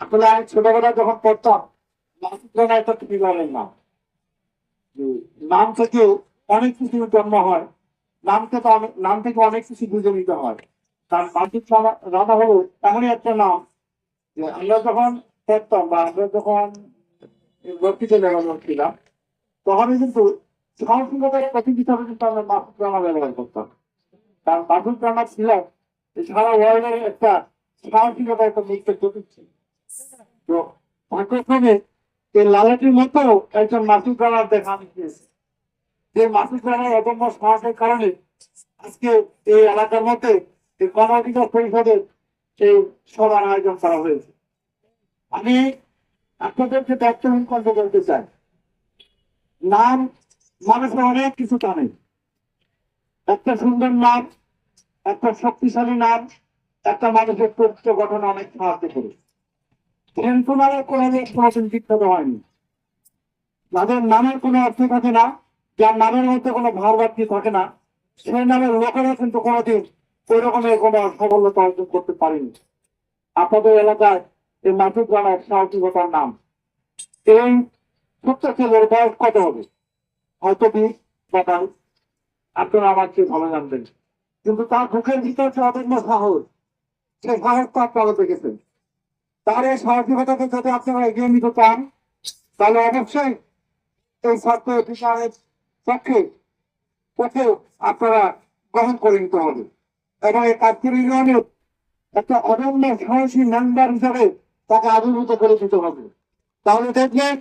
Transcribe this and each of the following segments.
আসলে আমি ছোটবেলা যখন পড়তাম রানা একটা পরিবারের নাম নাম থেকেও অনেক কিছু জন্ম হয়। নাম থেকে অনেক, নাম থেকে অনেক কিছু বুঝে নিতে হয় মাসুদ রানা রানা হলো এমনই একটা নাম যে আমরা যখন পড়তাম বা আমরা যখন ভর্তিতে ব্যবহার ছিলাম তখনই কিন্তু সাহসিকতার প্রতীক হিসাবে কিন্তু আমরা মাসুদ রানা ব্যবহার করতাম। কারণ মাসুদ রানা ছিল সারা ওয়ার্ল্ডের একটা সাহসিকতার একটা মুক্ত প্রতীক ছিল। তো এই লালাটির মতো একজন দেখা আমি যে অদম্য কারণে আজকে এই এলাকার মধ্যে পরিষদের এই সভার আয়োজন করা হয়েছে। আমি আপনাদেরকে কণ্ঠ বলতে চাই। নাম মানুষের অনেক কিছু টানে একটা সুন্দর নাম, একটা শক্তিশালী নাম, একটা মানুষের চরিত্র গঠনে অনেক সাহায্য করে টেনশনারের কোনো কোনোদিন বিখ্যাত হয়নি। যাদের নামের কোনো অর্থ থাকে না, যার নামের মধ্যে কোনো ভার বাড়তি থাকে না। সেই নামের লোকেরা কিন্তু কোনোদিন ওই রকমের কোনো সফলতা অর্জন করতে পারেনি। আপনাদের এলাকায় এই মাসুদ রানার সাহসিকতার নাম। এই ছোট্ট ছেলের বয়স কত হবে? হয়তো বিশ বা বাইশ আপনারা আমার চেয়ে ভালো জানবেন। কিন্তু তার মুখের ভিতর অদম্য সাহস, সেই সাহস তো আপনারা দেখেছেন। তার এই আপনারা এগিয়ে নিতে চান, তাহলে অবশ্যই এই অধিকারের পক্ষে পক্ষে আপনারা গ্রহণ করে নিতে হবে। এবং এই ইউনিয়নের একটা অদম্য সাহসী মেম্বার হিসাবে তাকে আবির্ভূত করে দিতে হবে। তাহলে দেখবেন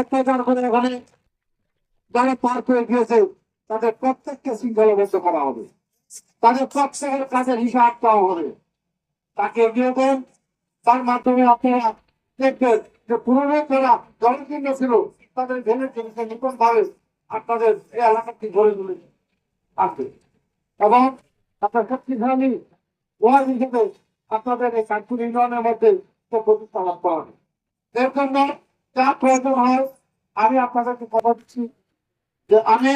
অত্যাচার করে যারা তাদের প্রত্যেককে শৃঙ্খলাবদ্ধ করা হবে। তাদের প্রত্যেকের কাজের হিসাব দেওয়া হবে। তাকে এগিয়ে দেন তার মাধ্যমে আপনারা দেখবেন যে পুরনো যারা জনকীর্ণ ছিল, তাদের ভেঙে চলেছে নতুন ভাবে আপনাদের এই এলাকাটি গড়ে তুলে আসবে এবং আপনার শক্তিশালী ওয়ার্ড হিসেবে আপনাদের এই কানপুর ইউনিয়নের মধ্যে প্রতিষ্ঠা লাভ করা হবে এর জন্য যা প্রয়োজন হয়, আমি আপনাদেরকে কথা দিচ্ছি যে আমি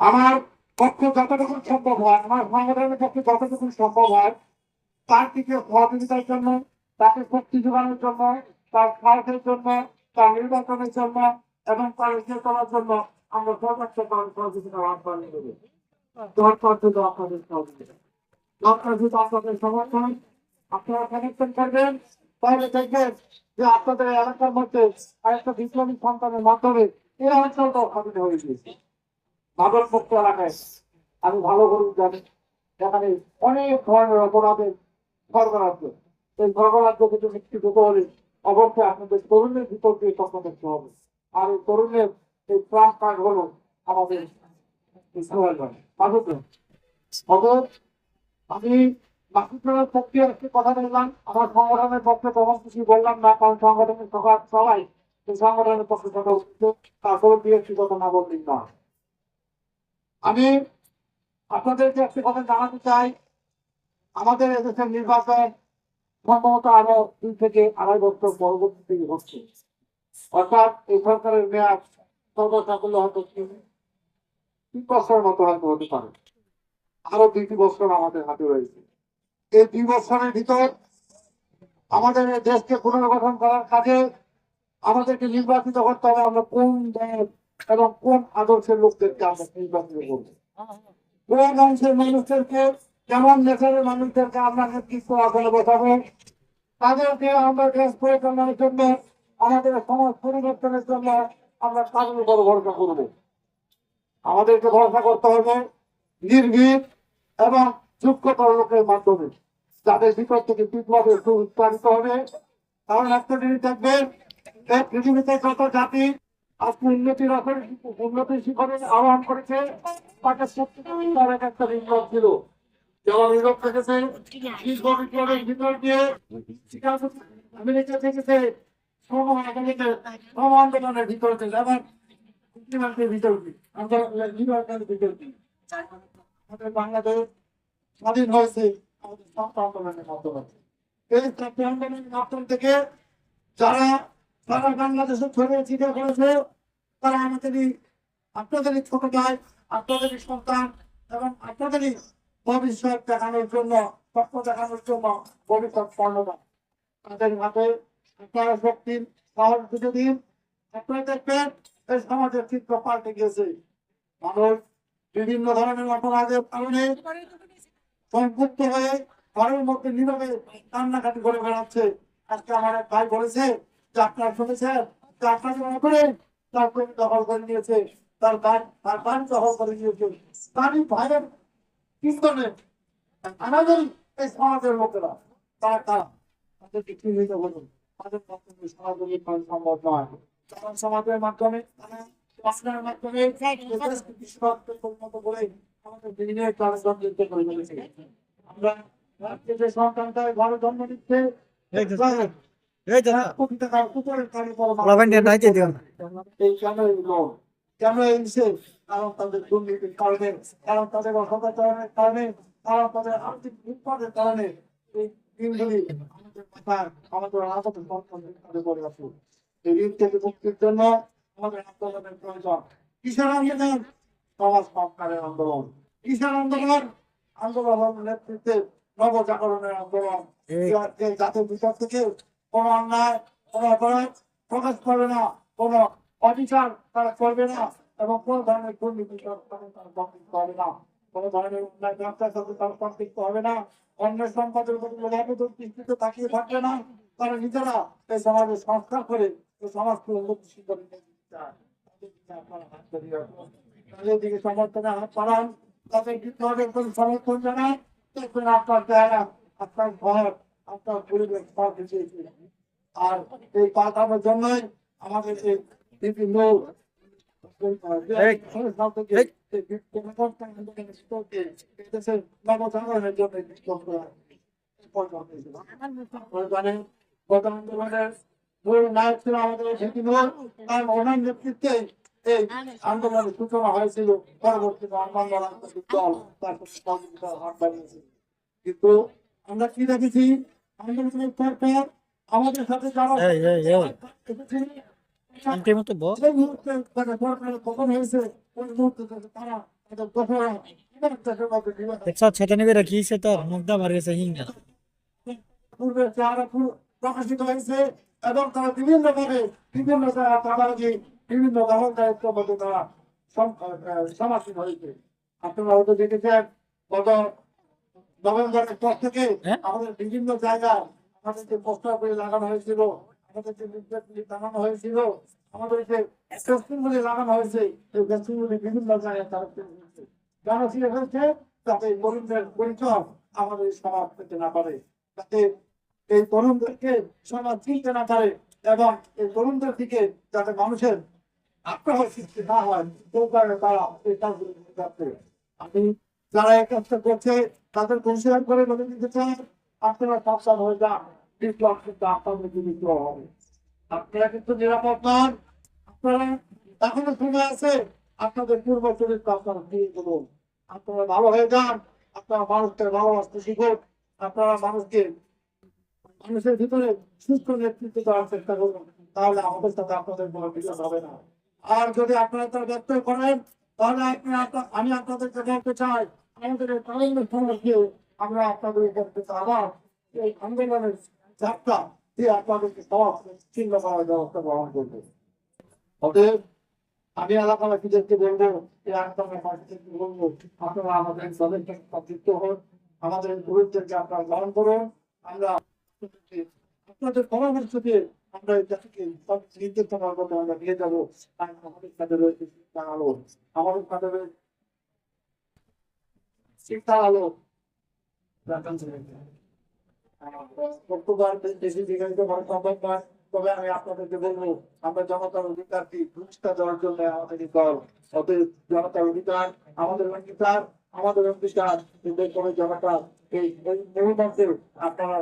আমার পক্ষে যতটুকু সম্ভব হয়, আমার সংগঠনের পক্ষে যতটুকু সম্ভব হয় তার সহযোগিতার জন্য, তাকে শক্তি যোগানোর জন্য, তার সাহসের জন্য, তার নির্বাচনের জন্য এবং তার ইসে করার জন্য আমরা সর্বোচ্চ তার সহযোগিতা আহ্বান দেবো দরকার শুধু আপনাদের সহযোগিতা। দরকার শুধু আপনাদের সমর্থন। আপনারা কানেকশন তাহলে দেখবেন যে আপনাদের এলাকার মধ্যে আরেকটা বিপ্লবী সন্তানের মাধ্যমে এই অঞ্চলটা স্বাধীন হয়ে গিয়েছে। এলাকায়। আমি ভালো করে জানি। যেখানে অনেক ধরনের অপরাধের অবশ্যই তরুণের ভিতর দিয়ে দেখতে হবে। আর তরুণের প্রাণ হলো আমাদের আমি একটি কথা বললাম। আমার সংগঠনের পক্ষে তখন কিছু বললাম না, কারণ সংগঠনের সকাল সবাই এই সংগঠনের পক্ষে কথা বলছে তারপরে একটি কথা না বললেই না আমি আপনাদেরকে একটি কথা জানাতে চাই। আমাদের এদেশের নির্বাচন সম্ভবত আরও দুই থেকে আড়াই বছর পরবর্তী থেকে হচ্ছে। অর্থাৎ এই সরকারের মেয়াদ করলে হয়তো তিন বছরের মতো হয়তো হতে পারে। আরও দুইটি বছর আমাদের হাতে রয়েছে। এই দুই বছরের ভিতর আমাদের দেশকে পুনর্গঠন করার কাজে আমাদেরকে নির্বাচিত করতে হবে আমরা কোন দল এবং কোন আদর্শের লোকদেরকে আমরা নির্বাচিত করব। কোন অংশের মানুষদেরকে কেমন নেশারের মানুষদেরকে আমরা নেতৃত্ব আসলে বসাবো তাদেরকে আমরা দেশ পরিচালনার জন্য, আমাদের সমাজ পরিবর্তনের জন্য আমরা তাদের উপর ভরসা করব। আমাদেরকে ভরসা করতে হবে নির্ভীক এবং যোগ্যতর লোকের মাধ্যমে। যাদের ভিতর থেকে বিপ্লবের উৎপাদিত হবে কারণ একটা জিনিস দেখবেন এই পৃথিবীতে যত জাতি আজকে উন্নতির উন্নতির শিখরে আহ্বান করেছে তাকে সত্যি একটা বিপ্লব ছিল। থেকেছে ভিতর দিয়ে শিকাগো আমেরিকা থেকেছে শ্রম আন্দোলনের শ্রম আন্দোলনের ভিতর থেকে আবার মুক্তিবাদের ভিতর আন্দোলনের ভিতর আমাদের বাংলাদেশ স্বাধীন হয়েছে। আমাদের ছাত্র আন্দোলনের মাধ্যমে এই ছাত্র আন্দোলনের মাধ্যম থেকে যারা সারা বাংলাদেশে ছড়িয়ে ছিটে করেছে তারা আমাদেরই আপনাদেরই ছোট ভাই আপনাদেরই সন্তান এবং আপনাদেরই ভবিষ্যৎ দেখানোর জন্য, স্বপ্ন দেখানোর জন্য ভবিষ্যৎ স্বর্ণবান। তাদের হাতে আপনারা শক্তি, সাহস দিতে দিন। আপনারা দেখবেন এই সমাজের চিত্র পাল্টে গিয়েছে। মানুষ বিভিন্ন ধরনের অপরাধের কারণে সংযুক্ত হয়ে ঘরের মধ্যে নীরবে কান্নাকাটি করে বেড়াচ্ছে। আজকে আমার এক ভাই বলেছে যে, আপনারা শুনেছেন? যে আপনাদের মনে তার জমি দখল করে নিয়েছে। তার বাড়ি তার বাড়ি দখল করে নিয়েছে। তারই ভাইয়ের কীর্তনে আমাদের এই সমাজের লোকেরা তারা তারা তাদেরকে কি হইতে বলুন তাদের সমাজের কাজ সম্ভব নয় কারণ সমাজের মাধ্যমে তারা পড়াশোনার মাধ্যমে দেশকে বিশ্বকে পরিণত করে আমাদের করে ফেলেছে আমরা যে সন্তানটা ঘরে জন্ম নিচ্ছে এই কানে এনেছে কারণ তাদের দুর্নীতির কারণে কারণ তাদের অসদাচরণের কারণে কারণ তাদের আর্থিক বিপদের কারণে এই দিনগুলি আমাদের মাথায় আমাদের পড়ে আছে এই ঋণ থেকে মুক্তির জন্য আমাদের আন্দোলনের প্রয়োজন কিসের আন্দোলন সমাজ সংস্কারের আন্দোলন কিসের আন্দোলন আন্দোলন নেতৃত্বে নবজাগরণের আন্দোলন জাতির ভিতর থেকে কোনো অন্যায় কোনো অপরাধ প্রকাশ করবে না কোনো অবিচার তারা করবে না এবং কোন ধরনের দুর্নীতি হবে না। কোনো ধরনের অন্যায় ব্যবসার সাথে তারা সম্পৃক্ত হবে না। অন্যের সম্পদের প্রতি তাকিয়ে থাকবে না। তারা নিজেরা এই সমাজের সংস্কার করে সমাজকে পরিবেশ সব আর এই পাঠানোর জন্যই আমাদের করা জানেন গত আন্দোলনের মূল নায়ক ছিল আমাদের সেটি তার ওনার নেতৃত্বে এই আন্দোলনের সূচনা হয়েছিল পরবর্তীতে আন্দোলন দল তার প্রতি হাত বাড়িয়েছে কিন্তু আমরা কি দেখেছি? আন্দোলনের পর পর আমাদের সাথে যারা এই এই এই এসেছে, আন্টি মতো বল যে মুহূর্তে তারা বিভিন্ন বিভিন্ন দখল দায়িত্বের মধ্যে তারা হয়েছে হ্যাঁ? আমাদের বিভিন্ন জায়গায় আমাদের যে পোস্টার করে লাগানো হয়েছিল এই তরুণদের যাতে তরুণদেরকে সমাজ চিনতে না পারে এবং এই তরুণদের দিকে যাতে মানুষের আগ্রহ সৃষ্টি না হয় তারা এই কাজগুলো আমি যারা এই কাজটা করছে তাদের হুঁশিয়ার করে বলে দিতে চাই আপনারা সাবধান হয়ে যান। আপনারা কিন্তু আপনারা এখনও আপনাদের আপনারা ভালো হয়ে যান। আপনারা মানুষের ভিতরে সুস্থ নেতৃত্ব দেওয়ার চেষ্টা করুন। তাহলে আমাদের সাথে আপনাদের কোনো বিরোধ হবে না। আর যদি আপনারা তার ব্যক্ত করেন, তাহলে আপনি আমি আপনাদেরকে বলতে চাই, আমাদের আমরা আপনাদের উপর আবার এই আন্দোলনের যাত্রা দিয়ে আপনাদেরকে সমাজ চিহ্ন করার ব্যবস্থা গ্রহণ করব অতএব, আমি এলাকাবাসীদেরকে বলব বলব, আপনারা আমাদের দলের সাথে সংযুক্ত হন, আমাদের গুরুদেরকে আপনারা গ্রহণ করুন, আমরা আপনাদের পরামর্শ দিয়ে আমরা সব নির্দেশ করার আমরা নিয়ে যাব। আমাদের সাথে রয়েছে শিক্ষা আলো। আমাদের সাথে রয়েছে শিক্ষা আলো। তবে আমি আপনাদেরকে বলব, আমরা জনতার অধিকারকে ঘুষটা দেওয়ার জন্য আমাদের দল অতএব জনতার অধিকার, আমাদের অঙ্গীকার, আমাদের অফিসার বিদায় করে যাওয়াটা এই এই মুহূর্তে আপনারা